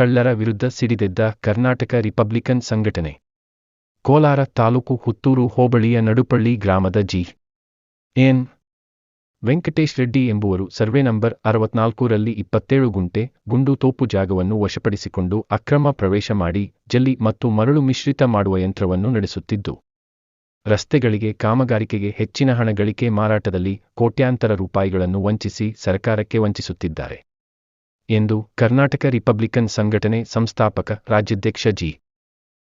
ಕಳ್ಳರ ವಿರುದ್ಧ ಸಿಡಿದೆದ್ದ ಕರ್ನಾಟಕ ರಿಪಬ್ಲಿಕನ್ ಸಂಘಟನೆ. ಕೋಲಾರ ತಾಲೂಕು ಹುತ್ತೂರು ಹೋಬಳಿಯ ನಡುಪಳ್ಳಿ ಗ್ರಾಮದ ಜಿ. ಎನ್. ವೆಂಕಟೇಶ್ ರೆಡ್ಡಿ ಎಂಬುವರು ಸರ್ವೆ ನಂಬರ್ ಅರವತ್ನಾಲ್ಕರಲ್ಲಿ ಇಪ್ಪತ್ತೇಳು ಗುಂಟೆ, ಗುಂಡು ತೋಪು ಜಾಗವನ್ನು ವಶಪಡಿಸಿಕೊಂಡು ಅಕ್ರಮ ಪ್ರವೇಶ ಮಾಡಿ ಜಲ್ಲಿ ಮತ್ತು ಮರಳು ಮಿಶ್ರಿತ ಮಾಡುವ ಯಂತ್ರವನ್ನು ನಡೆಸುತ್ತಿದ್ದು, ರಸ್ತೆಗಳಿಗೆ ಕಾಮಗಾರಿಕೆಗೆ ಹೆಚ್ಚಿನ ಹಣ ಗಳಿಕೆ ಮಾರಾಟದಲ್ಲಿ ಕೋಟ್ಯಾಂತರ ರೂಪಾಯಿಗಳನ್ನು ವಂಚಿಸಿ ಸರ್ಕಾರಕ್ಕೆ ವಂಚಿಸುತ್ತಿದ್ದಾರೆ. ಎಂದು ಕರ್ನಾಟಕ ರಿಪಬ್ಲಿಕನ್ ಸಂಘಟನೆ ಸಂಸ್ಥಾಪಕ ರಾಜ್ಯಾಧ್ಯಕ್ಷ ಜಿ.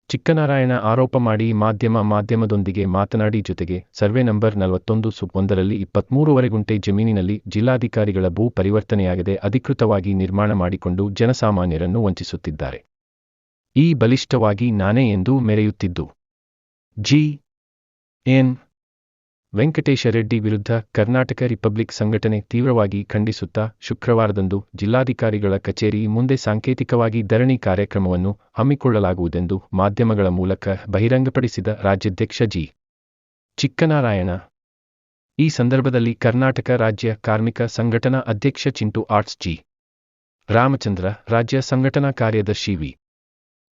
ಚಿಕ್ಕನಾರಾಯಣ ಆರೋಪ ಮಾಡಿ ಮಾಧ್ಯಮ ಮಾಧ್ಯಮದೊಂದಿಗೆ ಮಾತನಾಡಿ ಜೊತೆಗೆ ಸರ್ವೆ ನಂಬರ್ ನಲವತ್ತೊಂದು ಸು ಒಂದರಲ್ಲಿ ಇಪ್ಪತ್ಮೂರುವರೆ ಗುಂಟೆ ಜಮೀನಿನಲ್ಲಿ ಜಿಲ್ಲಾಧಿಕಾರಿಗಳ ಭೂ ಪರಿವರ್ತನೆಯಾಗದೆ ಅಧಿಕೃತವಾಗಿ ನಿರ್ಮಾಣ ಮಾಡಿಕೊಂಡು ಜನಸಾಮಾನ್ಯರನ್ನು ವಂಚಿಸುತ್ತಿದ್ದಾರೆ. ಈ ಬಲಿಷ್ಠವಾಗಿ ನಾನೇ ಎಂದು ಮೆರೆಯುತ್ತಿದ್ದು. ಜಿ. ಎನ್. ವೆಂಕಟೇಶ ರೆಡ್ಡಿ ವಿರುದ್ಧ ಕರ್ನಾಟಕ ರಿಪಬ್ಲಿಕ್ ಸಂಘಟನೆ ತೀವ್ರವಾಗಿ ಖಂಡಿಸುತ್ತಾ ಶುಕ್ರವಾರದಂದು ಜಿಲ್ಲಾಧಿಕಾರಿಗಳ ಕಚೇರಿ ಮುಂದೆ ಸಾಂಕೇತಿಕವಾಗಿ ಧರಣಿ ಕಾರ್ಯಕ್ರಮವನ್ನು ಹಮ್ಮಿಕೊಳ್ಳಲಾಗುವುದೆಂದು ಮಾಧ್ಯಮಗಳ ಮೂಲಕ ಬಹಿರಂಗಪಡಿಸಿದ ರಾಜ್ಯಾಧ್ಯಕ್ಷ ಜಿ. ಚಿಕ್ಕನಾರಾಯಣ. ಈ ಸಂದರ್ಭದಲ್ಲಿ ಕರ್ನಾಟಕ ರಾಜ್ಯ ಕಾರ್ಮಿಕ ಸಂಘಟನಾ ಅಧ್ಯಕ್ಷ ಚಿಂಟು ಆರ್ಟ್ಸ್ ಜಿ. ರಾಮಚಂದ್ರ, ರಾಜ್ಯ ಸಂಘಟನಾ ಕಾರ್ಯದರ್ಶಿ ವಿ.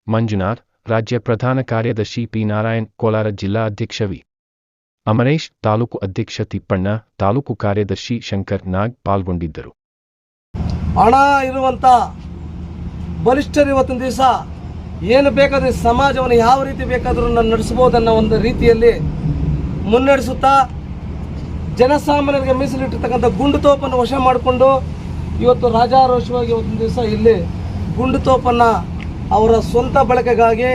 ಮಂಜುನಾಥ್, ರಾಜ್ಯ ಪ್ರಧಾನ ಕಾರ್ಯದರ್ಶಿ ಪಿ. ನಾರಾಯಣ್, ಕೋಲಾರ ಜಿಲ್ಲಾ ಅಧ್ಯಕ್ಷ ವಿ. ಅಮರೇಶ್ ತಾಲೂಕು ಅಧ್ಯಕ್ಷ ತಿಪ್ಪಣ್ಣ, ತಾಲೂಕು ಕಾರ್ಯದರ್ಶಿ ಶಂಕರ್ ನಾಗ್ ಪಾಲ್ಗೊಂಡಿದ್ದರು. ಹಣ ಇರುವಂಥ ಬಲಿಷ್ಠರು ಇವತ್ತಿನ ದಿವಸ ಏನು ಬೇಕಾದ್ರೆ ಸಮಾಜವನ್ನು ಯಾವ ರೀತಿ ಬೇಕಾದರೂ ನಾನು ನಡೆಸ್ಬೋದನ್ನೋ ಒಂದು ರೀತಿಯಲ್ಲಿ ಮುನ್ನಡೆಸುತ್ತಾ ಜನಸಾಮಾನ್ಯರಿಗೆ ಮೀಸಲಿಟ್ಟಿರ್ತಕ್ಕಂಥ ಗುಂಡು ತೋಪನ್ನು ವಶ ಮಾಡಿಕೊಂಡು ಇವತ್ತು ರಾಜಾರೋಷವಾಗಿ ಇವತ್ತಿನ ದಿವಸ ಇಲ್ಲಿ ಗುಂಡು ತೋಪನ್ನು ಅವರ ಸ್ವಂತ ಬಳಕೆಗಾಗಿ,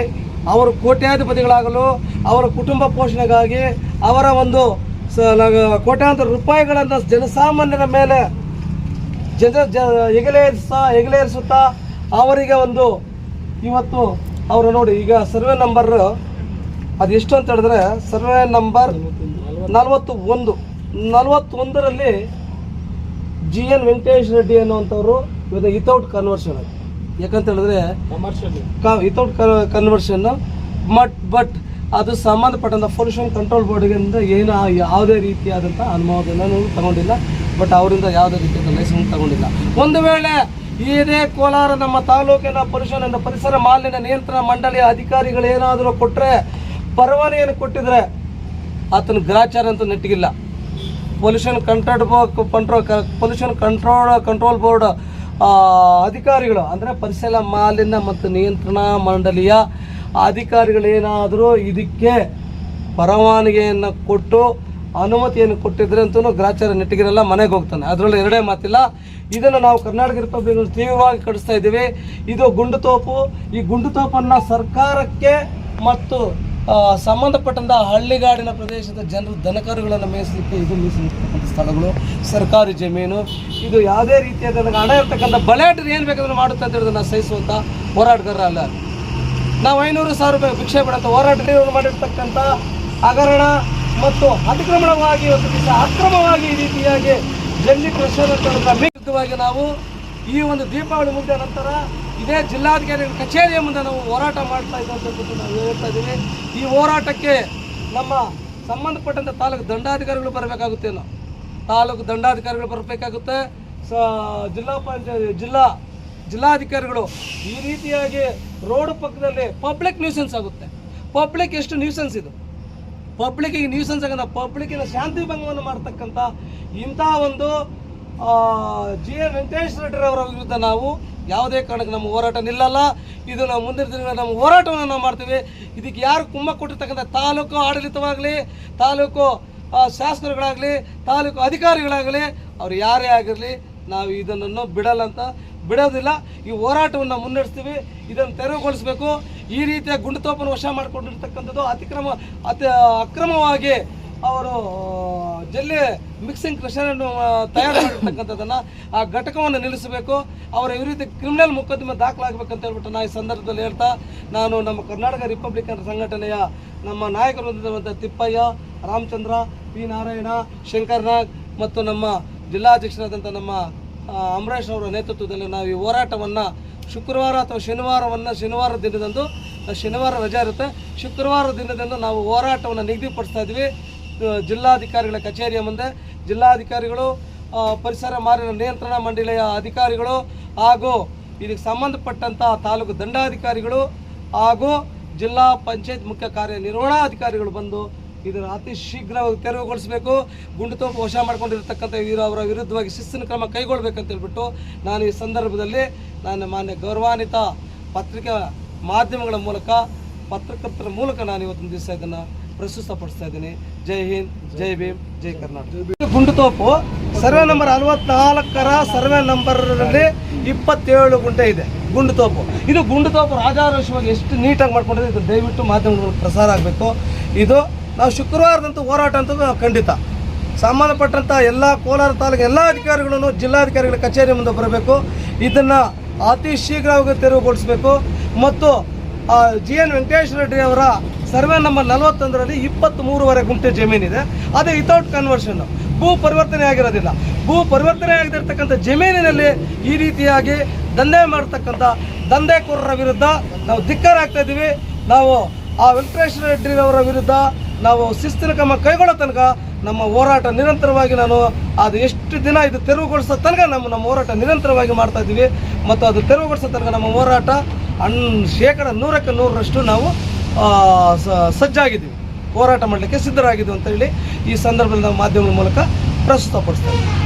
ಅವರು ಕೋಟ್ಯಾಧಿಪತಿಗಳಾಗಲು, ಅವರ ಕುಟುಂಬ ಪೋಷಣೆಗಾಗಿ ಅವರ ಒಂದು ಸ ಕೋಟ್ಯಾಂತರ ರೂಪಾಯಿಗಳನ್ನು ಜನಸಾಮಾನ್ಯರ ಮೇಲೆ ಜನ ಜ ಹೆಗಲೇರಿಸ್ತಾ ಹೆಗಲೇರಿಸುತ್ತಾ ಅವರಿಗೆ ಒಂದು ಇವತ್ತು ಅವರು ನೋಡಿ ಈಗ ಸರ್ವೆ ನಂಬರ್ ಅದೆಷ್ಟು ಎಷ್ಟು ಅಂತ ಹೇಳಿದ್ರೆ ಸರ್ವೆ ನಂಬರ್ ನಲವತ್ತು ಒಂದು ನಲವತ್ತೊಂದರಲ್ಲಿ ಜಿ ಎನ್ ವೆಂಕಟೇಶ್ ರೆಡ್ಡಿ ಅನ್ನುವಂಥವ್ರು ಇವತ್ತು ವಿತೌಟ್ ಕನ್ವರ್ಷನ್ ಯಾಕಂತ ಹೇಳಿದ್ರೆ ವಿತೌಟ್ ಕನ್ವರ್ಷನ್ ಬಟ್ ಬಟ್ ಅದು ಸಂಬಂಧಪಟ್ಟಂಥ ಪೊಲ್ಯೂಷನ್ ಕಂಟ್ರೋಲ್ ಬೋರ್ಡ್ಗಿಂದ ಏನು ಯಾವುದೇ ರೀತಿಯಾದಂಥ ಅನುಮೋದನೆ ತಗೊಂಡಿಲ್ಲ. ಬಟ್ ಅವರಿಂದ ಯಾವುದೇ ರೀತಿಯಾದ ಲೈಸೆನ್ಸ್ ತಗೊಂಡಿಲ್ಲ. ಒಂದು ವೇಳೆ ಇದೇ ಕೋಲಾರ ನಮ್ಮ ತಾಲೂಕಿನ ಪೊಲ್ಯೂಷನ್ ಅಂದರೆ ಪರಿಸರ ಮಾಲಿನ್ಯ ನಿಯಂತ್ರಣ ಮಂಡಳಿಯ ಅಧಿಕಾರಿಗಳು ಏನಾದರೂ ಕೊಟ್ಟರೆ ಪರವಾನೆಯನ್ನು ಕೊಟ್ಟಿದ್ರೆ ಆತನ ಗ್ರಾಚಾರ ಅಂತ ನೆಟ್ಟಿಗಿಲ್ಲ. Pollution control control pollution control control board ಅಧಿಕಾರಿಗಳು ಅಂದರೆ ಪರಿಸರ ಮಾಲಿನ್ಯ ಮತ್ತು ನಿಯಂತ್ರಣ ಮಂಡಳಿಯ ಅಧಿಕಾರಿಗಳೇನಾದರೂ ಇದಕ್ಕೆ ಪರವಾನಗಿಯನ್ನು ಕೊಟ್ಟು ಅನುಮತಿಯನ್ನು ಕೊಟ್ಟಿದ್ರೆ ಅಂತೂ ಗ್ರಾಚಾರ ನೆಟ್ಟಿಗಿರಲ್ಲ ಮನೆಗೆ ಹೋಗ್ತಾನೆ. ಅದರಲ್ಲಿ ಎರಡೇ ಮಾತಿಲ್ಲ. ಇದನ್ನು ನಾವು ಕರ್ನಾಟಕ ರಿಪಬ್ಲಿಕ್ ತೀವ್ರವಾಗಿ ಕಡಿಸ್ತಾ ಇದ್ದೀವಿ. ಇದು ಗುಂಡು ತೋಪು. ಈ ಗುಂಡು ತೋಪನ್ನು ಸರ್ಕಾರಕ್ಕೆ ಮತ್ತು ಸಂಬಂಧಪಟ್ಟಂಥ ಹಳ್ಳಿಗಾಡಿನ ಪ್ರದೇಶದ ಜನರು ದನಕರುಗಳನ್ನು ಮೇಯಿಸಲಿಕ್ಕೆ ಇದು ಮೀಸಲಿರ್ತಕ್ಕಂಥ ಸ್ಥಳಗಳು. ಸರ್ಕಾರಿ ಜಮೀನು. ಇದು ಯಾವುದೇ ರೀತಿಯಾದ ಹಣ ಇರ್ತಕ್ಕಂಥ ಬಲಾಢ್ಯರು ಏನು ಬೇಕಾದ್ರೂ ಮಾಡುತ್ತೆ ಅಂತ ಹೇಳಿದ್ರೆ ನಾನು ಸಹಿಸುವಂಥ ಹೋರಾಟಗಾರ ಅಲ್ಲ ನಾವು ಐನೂರು ಸಾವಿರ ರೂಪಾಯಿ ಭಿಕ್ಷೆ ಬಿಡಂತ ಹೋರಾಟ ಇವರು ಮಾಡಿರ್ತಕ್ಕಂಥ ಹಗರಣ ಮತ್ತು ಅತಿಕ್ರಮಣವಾಗಿ ಒಂದು ದಿವಸ ಅಕ್ರಮವಾಗಿ ಈ ರೀತಿಯಾಗಿ ಜಲ್ಲಿ ಪ್ರಶ್ನೆ ನಾವು ಈ ಒಂದು ದೀಪಾವಳಿ ಮುಗಿದ ನಂತರ ಇದೇ ಜಿಲ್ಲಾಧಿಕಾರಿಗಳ ಕಚೇರಿಯ ಮುಂದೆ ನಾವು ಹೋರಾಟ ಮಾಡ್ತಾ ಇದ್ದಂಥದ್ದು ನಾವು ಹೇಳ್ತಾ ಇದ್ದೀವಿ ಈ ಹೋರಾಟಕ್ಕೆ ನಮ್ಮ ಸಂಬಂಧಪಟ್ಟಂಥ ತಾಲೂಕು ದಂಡಾಧಿಕಾರಿಗಳು ಬರಬೇಕಾಗುತ್ತೆ ನಾವು ತಾಲೂಕು ದಂಡಾಧಿಕಾರಿಗಳು ಬರಬೇಕಾಗುತ್ತೆ. ಸ, ಜಿಲ್ಲಾ ಪಂಚಾಯತ್, ಜಿಲ್ಲಾ ಜಿಲ್ಲಾಧಿಕಾರಿಗಳು ಈ ರೀತಿಯಾಗಿ ರೋಡ್ ಪಕ್ಕದಲ್ಲಿ ಪಬ್ಲಿಕ್ ನ್ಯೂಸೆನ್ಸ್ ಆಗುತ್ತೆ. ಪಬ್ಲಿಕ್ ಎಷ್ಟು ನ್ಯೂಸೆನ್ಸ್ ಇದು? ಪಬ್ಲಿಕ್ಕಿಗೆ ನ್ಯೂಸೆನ್ಸ್ ಆಗ ಪಬ್ಲಿಕ್ಕಿನ ಶಾಂತಿ ಭಂಗವನ್ನು ಮಾಡ್ತಕ್ಕಂಥ ಇಂಥ ಒಂದು ಜಿ ಎನ್ ವೆಂಕಟೇಶ್ ರೆಡ್ಡಿ ಅವರ ವಿರುದ್ಧ ನಾವು ಯಾವುದೇ ಕಾರಣಕ್ಕೆ ನಮ್ಮ ಹೋರಾಟ ನಿಲ್ಲಲ್ಲ. ಇದು ನಾವು ಮುಂದಿನ ದಿನಗಳಲ್ಲಿ ನಮ್ಮ ಹೋರಾಟವನ್ನು ನಾವು ಮಾಡ್ತೀವಿ. ಇದಕ್ಕೆ ಯಾರು ಕುಮ್ಮ ಕೊಟ್ಟಿರ್ತಕ್ಕಂಥ ತಾಲೂಕು ಆಡಳಿತವಾಗಲಿ, ತಾಲೂಕು ಶಾಸಕರುಗಳಾಗಲಿ, ತಾಲೂಕು ಅಧಿಕಾರಿಗಳಾಗಲಿ, ಅವ್ರು ಯಾರೇ ಆಗಿರಲಿ, ನಾವು ಇದನ್ನು ಬಿಡಲ್ಲ ಅಂತ ಬಿಡೋದಿಲ್ಲ. ಈ ಹೋರಾಟವನ್ನು ಮುನ್ನಡೆಸ್ತೀವಿ. ಇದನ್ನು ತೆರವುಗೊಳಿಸಬೇಕು. ಈ ರೀತಿಯ ಗುಂಡುತೋಪನ್ನು ವಶ ಮಾಡಿಕೊಂಡಿರ್ತಕ್ಕಂಥದ್ದು ಅತಿಕ್ರಮ, ಅತಿ ಅಕ್ರಮವಾಗಿ ಅವರು ಜಲ್ಲಿ ಮಿಕ್ಸಿಂಗ್ ಕ್ರಷರನ್ನು ತಯಾರು ಮಾಡಿರ್ತಕ್ಕಂಥದ್ದನ್ನು ಆ ಘಟಕವನ್ನು ನಿಲ್ಲಿಸಬೇಕು. ಅವರ ಈ ರೀತಿ ಕ್ರಿಮಿನಲ್ ಮೊಕದ್ದಮೆ ದಾಖಲಾಗಬೇಕಂತ ಹೇಳ್ಬಿಟ್ಟು ನಾ ಈ ಸಂದರ್ಭದಲ್ಲಿ ಹೇಳ್ತಾ, ನಾನು ನಮ್ಮ ಕರ್ನಾಟಕ ರಿಪಬ್ಲಿಕನ್ ಸಂಘಟನೆಯ ನಮ್ಮ ನಾಯಕರು ತಿಪ್ಪಯ್ಯ, ರಾಮಚಂದ್ರ, ಪಿ ನಾರಾಯಣ ಶಂಕರ್ ನಾಗ್ ಮತ್ತು ನಮ್ಮ ಜಿಲ್ಲಾಧ್ಯಕ್ಷರಾದಂಥ ನಮ್ಮ ಅಮರೇಶ್ ಅವರ ನೇತೃತ್ವದಲ್ಲಿ ನಾವು ಈ ಹೋರಾಟವನ್ನು ಶುಕ್ರವಾರ ಅಥವಾ ಶನಿವಾರವನ್ನು ಶನಿವಾರ ದಿನದಂದು ಶನಿವಾರ ರಜೆ ಇರುತ್ತೆ. ಶುಕ್ರವಾರ ದಿನದಂದು ನಾವು ಹೋರಾಟವನ್ನು ನಿಗದಿಪಡಿಸ್ತಾ ಇದ್ವಿ ಜಿಲ್ಲಾಧಿಕಾರಿಗಳ ಕಚೇರಿಯ ಮುಂದೆ. ಜಿಲ್ಲಾಧಿಕಾರಿಗಳು ಪರಿಸರ ಮಾಲಿನ್ಯ ನಿಯಂತ್ರಣ ಮಂಡಳಿಯ ಅಧಿಕಾರಿಗಳು ಹಾಗೂ ಇದಕ್ಕೆ ಸಂಬಂಧಪಟ್ಟಂಥ ತಾಲೂಕು ದಂಡಾಧಿಕಾರಿಗಳು ಹಾಗೂ ಜಿಲ್ಲಾ ಪಂಚಾಯತ್ ಮುಖ್ಯ ಕಾರ್ಯನಿರ್ವಹಣಾಧಿಕಾರಿಗಳು ಬಂದು ಇದನ್ನು ಅತಿ ಶೀಘ್ರವಾಗಿ ತೆರವುಗೊಳಿಸಬೇಕು. ಗುಂಡು ತೋಪು ವಶ ಮಾಡಿಕೊಂಡಿರ್ತಕ್ಕಂಥ ವೀರ ಅವರ ವಿರುದ್ಧವಾಗಿ ಶಿಸ್ತಿನ ಕ್ರಮ ಕೈಗೊಳ್ಳಬೇಕಂತ ಹೇಳ್ಬಿಟ್ಟು ನಾನು ಈ ಸಂದರ್ಭದಲ್ಲಿ ನಾನು ಮಾನ್ಯ ಗೌರವಾನ್ವಿತ ಪತ್ರಿಕಾ ಮಾಧ್ಯಮಗಳ ಮೂಲಕ, ಪತ್ರಕರ್ತರ ಮೂಲಕ ನಾನು ಇವತ್ತಿನ ದಿವಸ ಇದನ್ನು ಪ್ರಸ್ತುತಪಡಿಸ್ತಾ ಇದ್ದೀನಿ. ಜೈ ಹಿಂದ್, ಜೈ ಭೀಮ್, ಜೈ ಕರ್ನಾಟಕ. ಗುಂಡು ತೋಪು ಸರ್ವೆ ನಂಬರ್ ಅರವತ್ನಾಲ್ಕರ ಸರ್ವೆ ನಂಬರ್ನಲ್ಲಿ ಇಪ್ಪತ್ತೇಳು ಗುಂಟೆ ಇದೆ. ಗುಂಡು ತೋಪು. ಇದು ಗುಂಡು ತೋಪು ರಾಜಾರೋಷವಾಗಿ ಎಷ್ಟು ನೀಟಾಗಿ ಮಾಡ್ಕೊಂಡಿದೆ ಇದು ದಯವಿಟ್ಟು ಮಾಧ್ಯಮಗಳು ಪ್ರಸಾರ ಆಗಬೇಕು. ಇದು ನಾವು ಶುಕ್ರವಾರದಂತೂ ಹೋರಾಟ ಅಂತ ಖಂಡಿತ. ಸಂಬಂಧಪಟ್ಟಂಥ ಎಲ್ಲ ಕೋಲಾರ ತಾಲೂಕು ಎಲ್ಲ ಅಧಿಕಾರಿಗಳನ್ನು ಜಿಲ್ಲಾಧಿಕಾರಿಗಳ ಕಚೇರಿ ಮುಂದೆ ಬರಬೇಕು. ಇದನ್ನು ಅತಿ ಶೀಘ್ರವಾಗಿ ತೆರವುಗೊಳಿಸಬೇಕು. ಮತ್ತು ಜಿ ಎನ್ ವೆಂಕಟೇಶ್ವರ ರೆಡ್ಡಿ ಅವರ ಸರ್ವೆ ನಂಬರ್ ನಲವತ್ತೊಂದರಲ್ಲಿ ಇಪ್ಪತ್ತ್ ಮೂರುವರೆ ಗುಂಟೆ ಜಮೀನಿದೆ. ಅದೇ ವಿತೌಟ್ ಕನ್ವರ್ಷನ್ ಭೂ ಪರಿವರ್ತನೆ ಆಗಿರೋದಿಲ್ಲ. ಭೂ ಪರಿವರ್ತನೆ ಆಗದಿರ್ತಕ್ಕಂಥ ಜಮೀನಿನಲ್ಲಿ ಈ ರೀತಿಯಾಗಿ ದಂಧೆ ಮಾಡ್ತಕ್ಕಂಥ ದಂಧೆಕೋರರ ವಿರುದ್ಧ ನಾವು ಧಿಕ್ಕರಾಗ್ತಾ ಇದ್ದೀವಿ ನಾವು ಆ ವೆಂಕಟೇಶ್ವರ ರೆಡ್ಡಿರವರ ವಿರುದ್ಧ ನಾವು ಶಿಸ್ತಿನ ಕ್ರಮ ಕೈಗೊಳ್ಳೋ ತನಕ ನಮ್ಮ ಹೋರಾಟ ನಿರಂತರವಾಗಿ ನಾನು ಅದು ಎಷ್ಟು ದಿನ ಇದು ತೆರವುಗೊಳಿಸೋ ತನಕ ನಮ್ಮ ನಮ್ಮ ಹೋರಾಟ ನಿರಂತರವಾಗಿ ಮಾಡ್ತಾ ಇದ್ದೀವಿ. ಮತ್ತು ಅದು ತೆರವುಗೊಳಿಸೋ ತನಕ ನಮ್ಮ ಹೋರಾಟ ಅನ್ ಶೇಕಡ ನೂರಕ್ಕೆ ನೂರರಷ್ಟು ನಾವು ಸಜ್ಜಾಗಿದ್ದೀವಿ. ಹೋರಾಟ ಮಾಡಲಿಕ್ಕೆ ಸಿದ್ಧರಾಗಿದ್ದೀವಿ ಅಂತ ಹೇಳಿ ಈ ಸಂದರ್ಭದಲ್ಲಿ ನಾವು ಮಾಧ್ಯಮದ ಮೂಲಕ ಪ್ರಸ್ತುತಪಡಿಸ್ತಾ ಇದ್ದೀವಿ